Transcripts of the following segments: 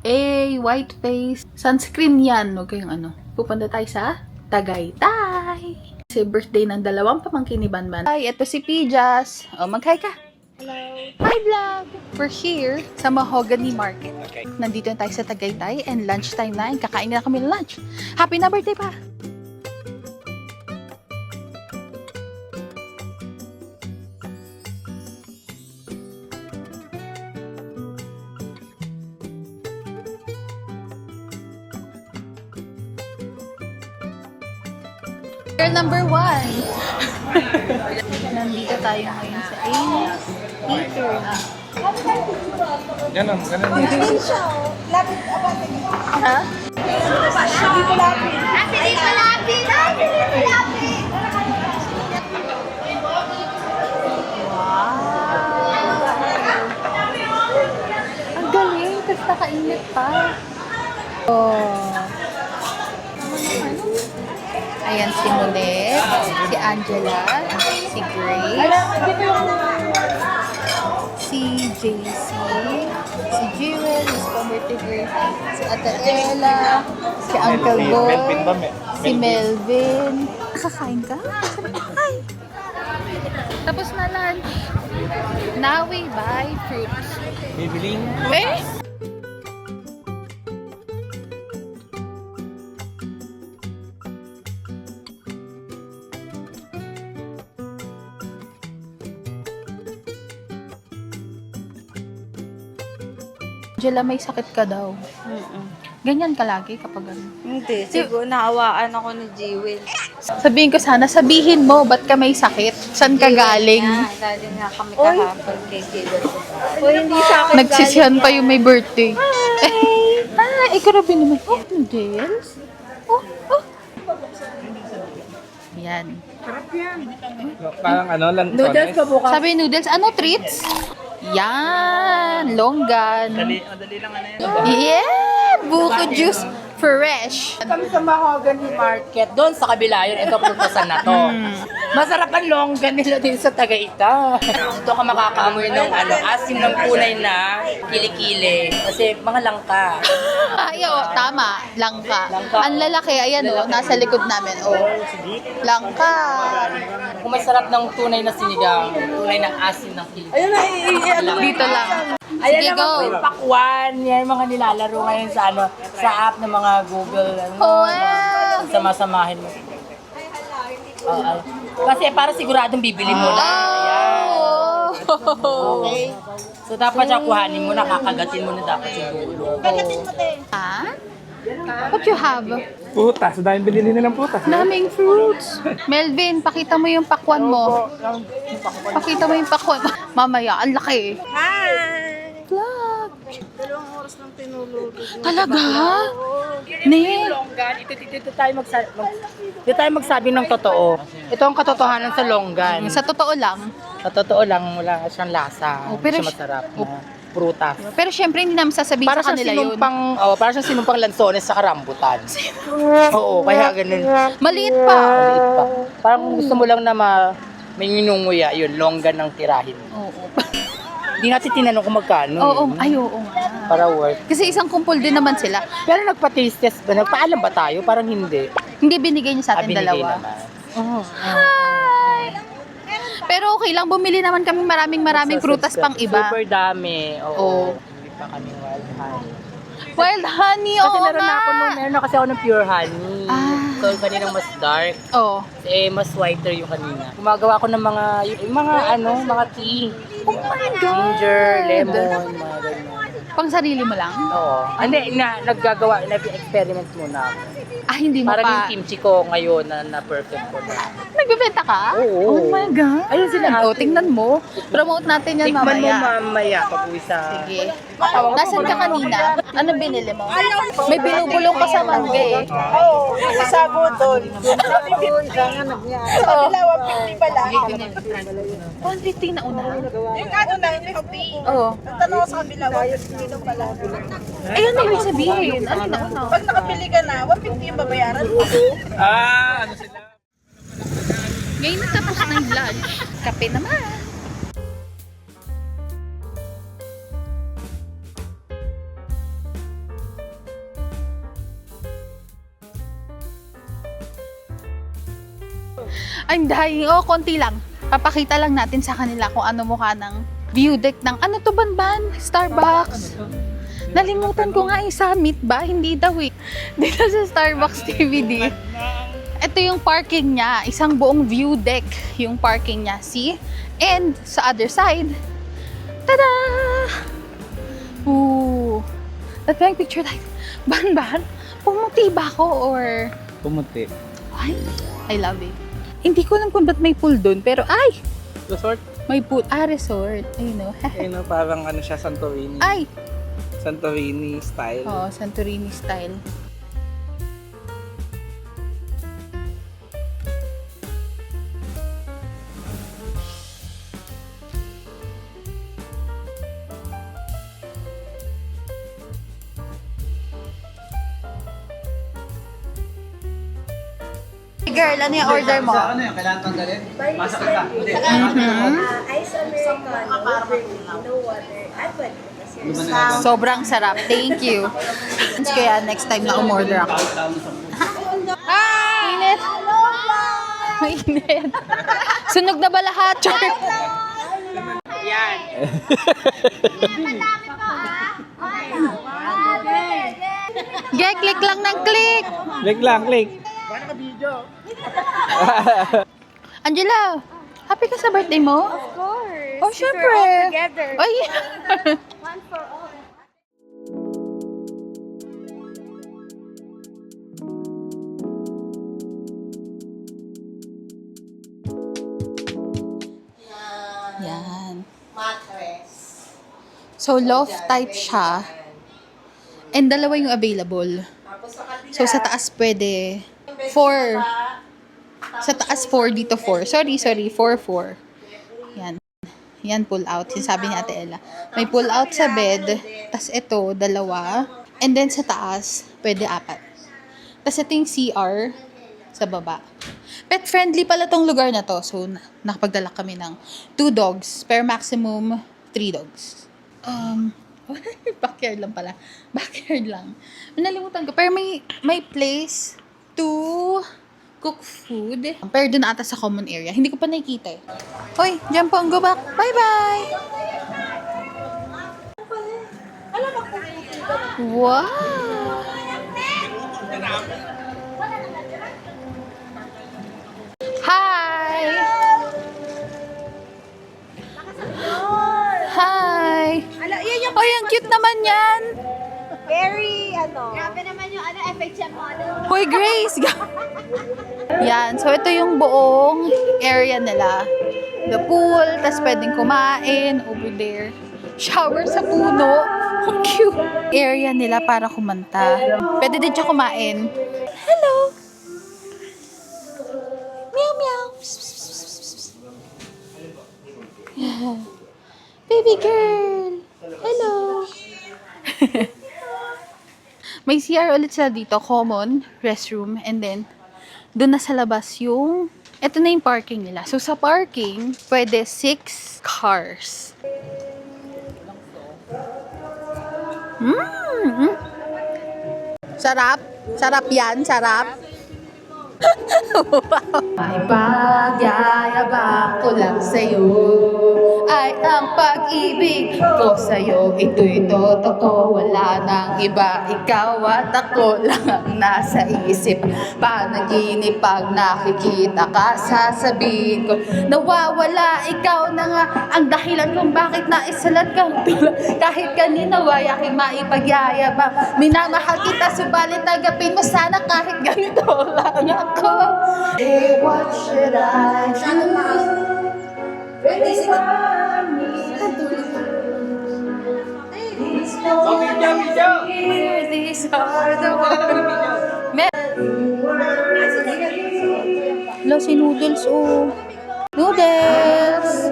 A, white face. Sunscreen yan. Huwag kayong ano. Pupunta tayo sa Tagaytay. Kasi birthday ng dalawang pamangkin ni Banban. Ay, ito si Pijas. O, mag-hi ka. Hello. Hi, vlog. We're here sa Mahogany Market. Okay. Nandito na tayo sa Tagaytay and lunchtime na. And kakain na kami ng lunch. Happy na birthday pa! Girl number one. Nandito tayo ngayon sa A. Eater. Ganon, ganon. Ha? Ang galing, tapos nakainit pa. Oh. Ayan si Monet, si Angela, si Grace, si JC, si Jewel, si Spaghetti Grace, si Ate Ella, si Uncle. Boy, si Melvin. Nakakain ka? Hi! Tapos na lunch. Now we buy fruits. Bibiling. Eh? Angela, may sakit ka daw. Ganyan ka lagi kapag ano. Hindi, siguro naawaan ako ni Jewel. Sabihin ko sana, sabihin mo, ba't ka may sakit? Saan ka galing? Nga, lalo nga kami kahapon kay Jewel. O hindi sa akin Nagsisihan pa yung may birthday. ah, ikaw na naman. Oh, noodles? Oh, oh. Yan. Parang ano, lantones. Sabi noodles, ano treats? Yan, longgan. Dali, oh, dali lang ano yan. Yeah, buko juice fresh. kami sa Mahogany Market. Doon sa kabila yun, ito purposan na to. Masarap ang longgan nila din sa Tagayta. Ito ka makakaamoy ng ano, asim ng punay na kilikili. Kasi mga langka. Ay, oh, tama, langka. Langka. Ang lalaki, ayan oh, nasa likod namin. Oh, langka. Kung may sarap ng tunay na sinigang, tunay na asim ng kilikili. Ayun na, Dito lang. Ayan Sige, naman go. po yung pakwan. Yan yung mga nilalaro ngayon sa ano, sa app ng mga Google. Ano, Oh, wow. Sama-samahin mo. Oo, ay. Kasi para siguradong bibili mo na. Oh. Okay. So dapat siya kuhanin mo na, kakagatin mo na dapat yung dulo. Ha? What you have? Putas, dahil bilhin nilang putas. Daming fruits. Melvin, pakita mo yung pakwan mo. Pakita mo yung pakwan. Mamaya, ang laki. Hi! Vlog. Dalawang oras lang tinulog. Talaga? Ne? Longgan, ito, ito, ito tayo magsabi, mag, ito tayo magsabi ng totoo. Ito ang katotohanan sa longgan. Sa totoo lang. Sa totoo lang, wala siyang lasa. Oh, pero Hindi siya si- masarap na prutas. Pero syempre, hindi namin sasabihin Para sa siyang kanila yun. sinumpang, oh, para siyang sinumpang lansones sa karambutan. Oo, kaya ganun. Maliit pa. Maliit pa. Parang gusto mo lang na ma, may minunguya, yun, longgan ng tirahin. Oo. Hindi natin tinanong kung magkano. Oo, eh. ay, oo nga. Para worth. Kasi isang kumpul din naman sila. Pero nagpa-taste test ba? Nagpaalam ba tayo? Parang hindi. Hindi binigay niya sa Ah, atin binigay dalawa. naman. Hi! Pero okay lang, bumili naman kami maraming maraming prutas pang iba. Super dami. Oo. Oo. Hindi pa kami wild honey. Wild honey, Kasi oo meron na ako nga. nung, meron na kasi ako ng pure honey. Ah. So, kanina mas dark. Oh. Eh, mas whiter yung kanina. Gumagawa ako ng mga, yung mga ano, mga tea. Oh my God! Ginger, lemon, mga ganyan. Pang sarili mo lang? Oo. Hindi, na, naggagawa, nag-experiment muna ako. Ah, hindi mo Parang pa. yung kimchi ko ngayon na, na perfect ko na. Nagbebenta ka? Oo. Oh my God. Ayun sila. Oh, tingnan mo. Promote natin yan Tikman mo mamaya. mamaya pag uwi sa... Sige. Nasaan ka kanina? Ano binili mo? May binubulong ka sa mangga eh. Oo, oh, sa doon. Oh. Dalawa, 50 pala. 150 na una. Yung ano na, yung happy. Oo. Tanong sa kabila, 150 daw pala pala. Ayun na ibig sabihin. Ano na, ano? Pag nakapili ka na, 150 yung babayaran mo. Ah, ano sila? Ngayon natapos na yung lunch. Kape naman. I'm dying. Oh, konti lang. Papakita lang natin sa kanila kung ano mukha ng view deck ng, ano to banban? Starbucks. Nalimutan ko nga yung summit ba? Hindi daw eh. Dito sa Starbucks TVD. Ito yung parking niya. Isang buong view deck yung parking niya. See? And sa other side, tada! Ooh. At yung picture like, ban-ban, pumuti ba ako or Pumuti. ay, I love it. Hindi ko alam kung ba't may pool doon, pero ay, Resort. May pool. Ah, resort. Ayun no. Ayun no, parang ano siya, Santorini. ay! Santorini style. Oo, Santorini style. Girl, ano yung order mo? Ano yung kailangan tanggalin? Masak ka. Hindi. Mhm. Uh, ice americano, no water, and vanilla syrup. Sobrang sarap. Thank you. Kaya next time na umorder ako. Hi! Init! Mainit. Sunog na ba lahat? Char? Yan. click lang ng click. Click lang, click. Angela, happy ka sa birthday mo? Of course. Oh, If we're syempre. all together. Ay! One for all. Yan. So, loft type siya. And dalawa yung available. So, sa taas pwede 4. Sa taas 4, dito 4. Sorry, sorry. 4, 4. Yan. Yan, pull out. Yung sabi ni Ate Ella. May pull out sa bed. tas ito, dalawa. And then sa taas, pwede apat. tas ito yung CR sa baba. Pet friendly pala tong lugar na to. So, na- nakapagdala kami ng two dogs. Per maximum, three dogs. Um, backyard lang pala. Backyard lang. Nalimutan ko. Pero may, may place to cook food. Pero doon ata sa common area. Hindi ko pa nakikita eh. Hoy, dyan po ang go back. Bye-bye! Wow! Hi! Hi! Ala, yan yung ang cute naman yan! very, ano. Grabe naman yung ano, effect siya mo. Ano. Hoy, Grace! Yan. So, ito yung buong area nila. The pool, tas pwedeng kumain over there. Shower sa puno. Ang cute. Area nila para kumanta. Pwede din siya kumain. Hello! Meow, meow. Baby girl! May CR ulit sila dito, common, restroom, and then, doon na sa labas yung, eto na yung parking nila. So, sa parking, pwede six cars. Mm. Sarap. Sarap yan, sarap. Ay pagyayabang ko lang sa'yo? Ay ang pag-ibig ko sa'yo Ito'y totoo, wala nang iba Ikaw at ako lang ang nasa isip. Panaginip pag nakikita ka Sasabihin ko, nawawala Ikaw na nga. Ang dahilan kung bakit naisalat kang tula Kahit kanina way aking maipagyayabang Minamahal kita, subalit tagapin mo sana kahit ganito lang ako Hey, what should I do? These are These are the Hello, si Noodles, oh. Noodles!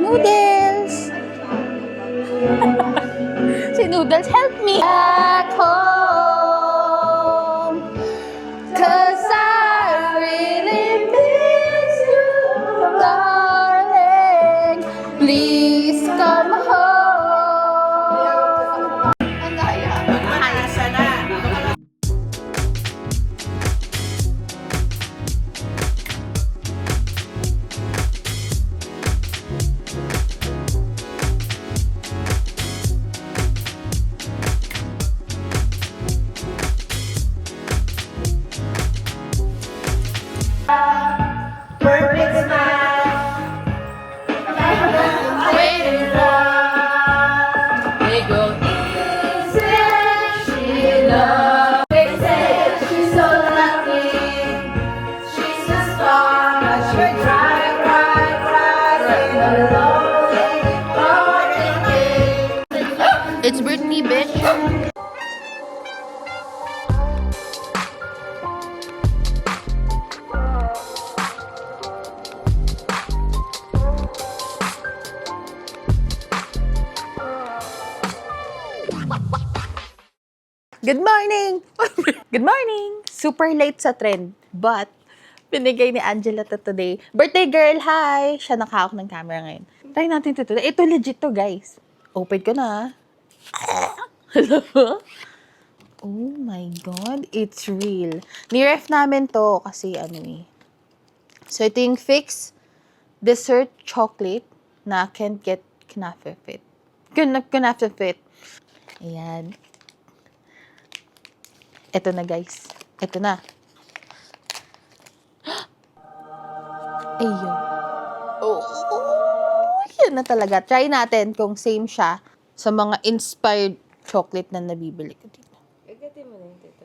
Noodles! Good morning! Good morning! Super late sa trend, but pinigay ni Angela to today. Birthday girl, hi! Siya nakahawak ng camera ngayon. Try natin to today. Ito legit to, guys. Open ko na. Hello? Oh my God, it's real. Ni-ref namin to kasi ano eh. So, ito yung fix dessert chocolate na can't get knafe fit. Kun knafe fit. Ayan. Ito na guys. Ito na. Ayun. Oh, yan na talaga. Try natin kung same siya sa mga inspired chocolate na nabibili ko dito. Agatin mo na yung tito.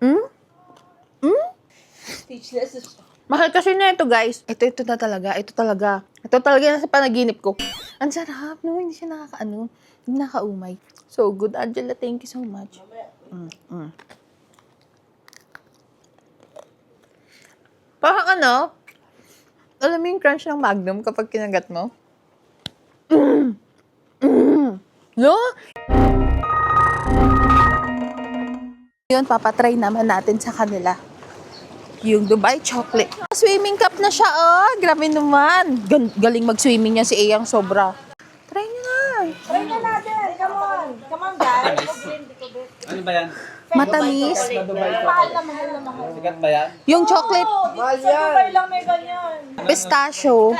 Hmm? Hmm? Speechless siya. Mahal kasi na ito, guys. Ito, ito na talaga. Ito talaga. Ito talaga yung nasa panaginip ko. Ang sarap, no? Hindi siya nakakaano. Hindi nakakaumay. So good, Angela. Thank you so much. Mm, mm. Parang ano, alam mo yung crunch ng Magnum kapag kinagat mo? Mm. Mm. No? Yun, papatry naman natin sa kanila yung Dubai chocolate. Swimming cup na siya, oh. Grabe naman. Gan- galing mag-swimming niya si Eyang sobra. Try niyo na. Try na natin! Come on! Come on, guys! Ano ba yan? Matamis. Mahal na mahal na mahal. Sikat ba yan? Yung chocolate Sa Dubai lang may ganyan. pistachio.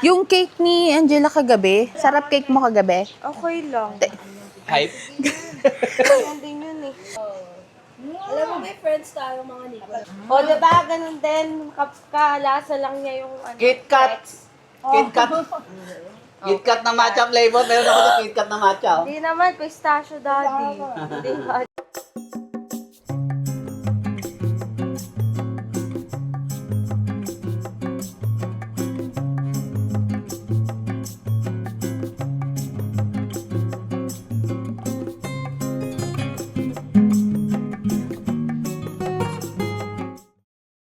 Yung cake ni Angela kagabi. Sarap cake mo kagabi. Okay lang. Hype? Alam mo, may friends tayo mga nito. O, diba? Ganun din. Kap- Kalasa lang niya yung ano. KitKat. KitKat. KitKat na matcha flavor. Meron ako sa KitKat na matcha. oh. Hindi naman, pistachio daddy. Hindi